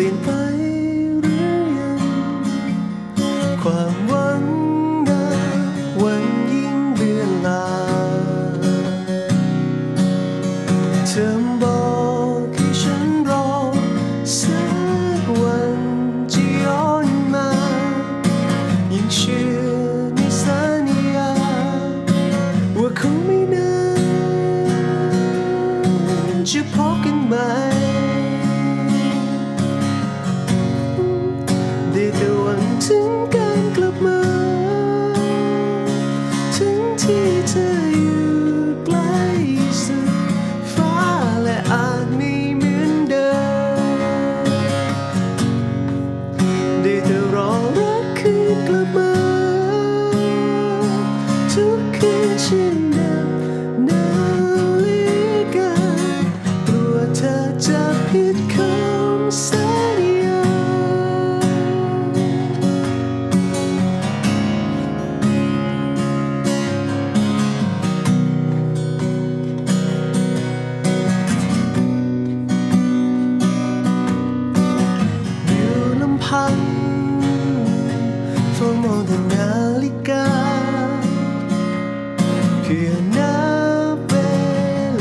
ลี่ยนไปหรือยัง ความหวังดาวันยิ่งเลือนลาเธอบอกให้ฉันรอสักวันจะย้อนมายิ่งเชื่อในสัญญาว่าคงไม่นาจะพบกันไหม องแต่นาฬิกาเพื่อนับเว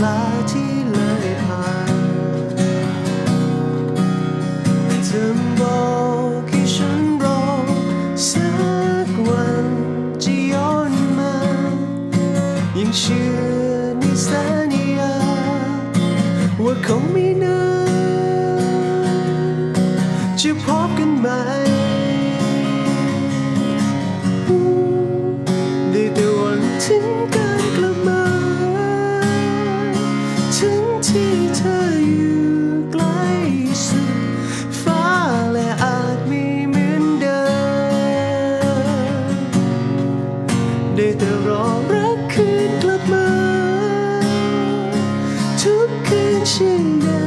ลาที่เลยผ่านเธอบอกให้ฉันรอสักวันจะย้อนมายังเชื่อในสัญญาว่าคงไม่นานจะพบกันใหม่ ได้แต่รอรักคืนกลับมา ทุกคืนเช่นเดิม